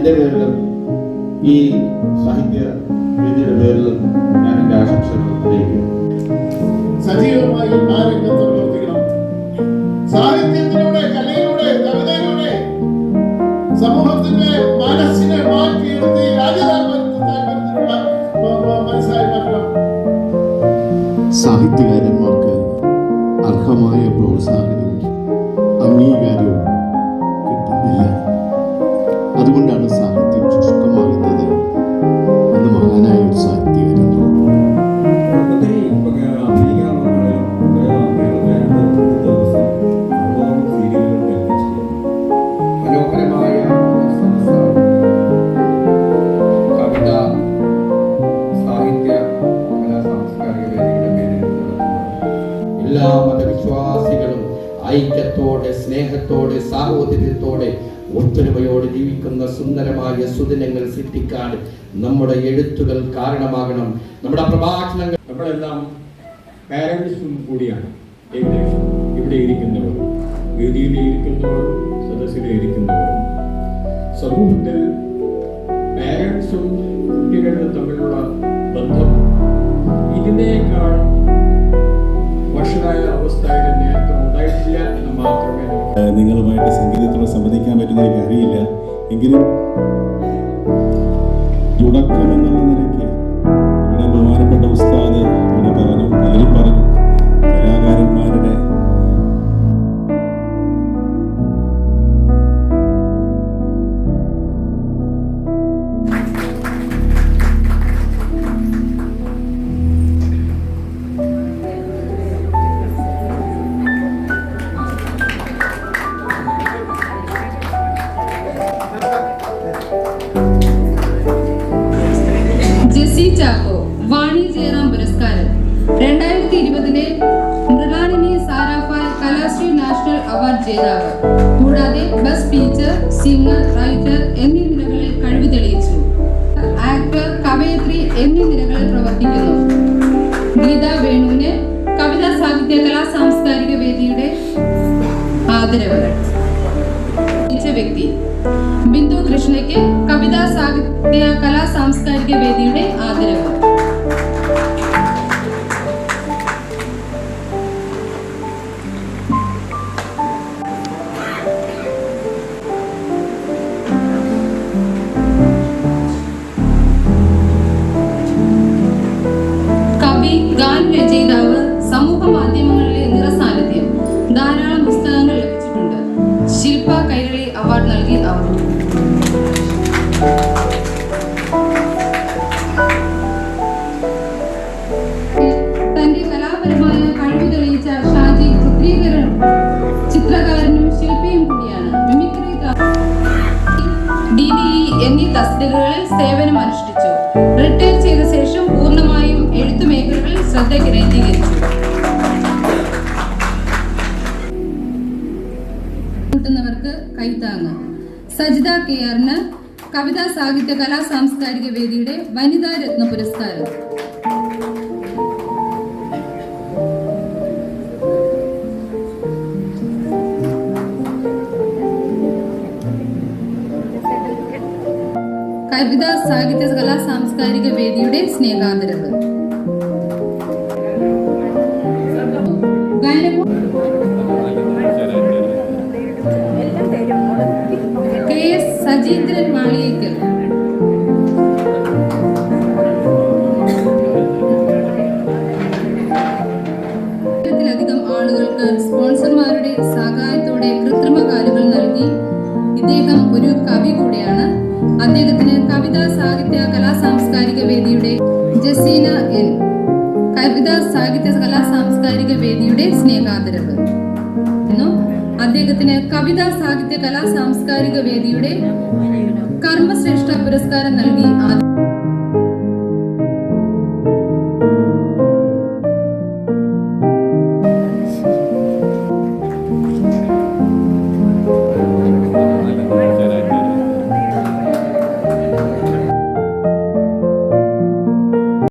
എന്റെ പേരിലും ഈ സാഹിത്യ വേദിയുടെ പേരിലും ഞാൻ എന്റെ ആശംസകൾ അറിയിക്കുന്നു. സജീവമായി ആ രംഗത്ത് സാഹോദര്യത്തോടെ ഒത്തൊരുമയോടെ ജീവിക്കുന്ന സുന്ദരമായ സുദിനങ്ങൾ സൃഷ്ടിക്കാൻ നമ്മുടെ എഴുത്തുകൾ കാരണമാകണം. നമ്മുടെ പ്രഭാഷണങ്ങൾ നമ്മളെല്ലാം പാരൻസും കൂടിയാണ്. ഏകദേശം ഇവിടെ ഇരിക്കുന്നവരും വേദിയിൽ ഇരിക്കുന്നവരും സദസ്സിലെ ഇരിക്കുന്നവരും. സമൂഹത്തിൽ പാരൻസും കുട്ടികളും തമ്മിലുള്ള ബന്ധം ഇതിനേക്കാൾ എങ്കിലും തുടക്കം എന്നുള്ള ജേതാവ് കൂടാതെ ബസ് ടീച്ചർ സിംഗർ റൈറ്റർ എന്നീ നിലകളിൽ കഴിവ് തെളിയിച്ചു. ആക്ടർ കവയത്രി എന്നീ നിലകളിൽ പ്രവർത്തിക്കുന്നു. ഗീത വേണുവിന് കവിതാ സാഹിത്യ കലാ സാംസ്കാരിക വേദിയുടെ ആദരവുകൾ വ്യക്തി ബിന്ദു കൃഷ്ണയ്ക്ക് കവിതാ സാഹിത്യ കലാ സാംസ്കാരിക വേദിയുടെ ആദരവ്. ഗാനരചയിതാവ് സമൂഹ മാധ്യമങ്ങളിലെ നിറസാന്നിധ്യം. ധാരാളം പുസ്തകങ്ങൾ ലഭിച്ചിട്ടുണ്ട്. ശില്പ കൈരളി അവാർഡ് നൽകി അവർ. തന്റെ തസ്തികകളിൽ സേവനം അനുഷ്ഠിച്ചു. റിട്ടയർ ചെയ്ത ശേഷം പൂർണമായും എഴുത്തു മേഖലകളിൽ ശ്രദ്ധ കേന്ദ്രീകരിച്ചു. കൈത്താങ്ങ്. സജിത കെ ആറിന് കവിതാ സാഹിത്യ കലാ സാംസ്കാരിക വേദിയുടെ വനിതാ രത്ന പുരസ്കാരം. കവിത സാഹിത്യ കലാ സാംസ്കാരിക വേദിയുടെ സ്നേഹാദരവ്. K S Sajeendran Maliyekkal. ആളുകൾക്ക് സ്പോൺസർമാരുടെ സഹായത്തോടെ കൃത്രിമ കാലുകൾ നൽകി ഇദ്ദേഹം ഒരു കവി കൂടിയാണ്. അദ്ദേഹത്തിന് അദ്ദേഹത്തിന് കവിതാ സാഹിത്യ കലാ സാംസ്കാരിക വേദിയുടെ കർമ്മശ്രേഷ്ഠ പുരസ്കാരം നൽകി. ആദരിച്ചു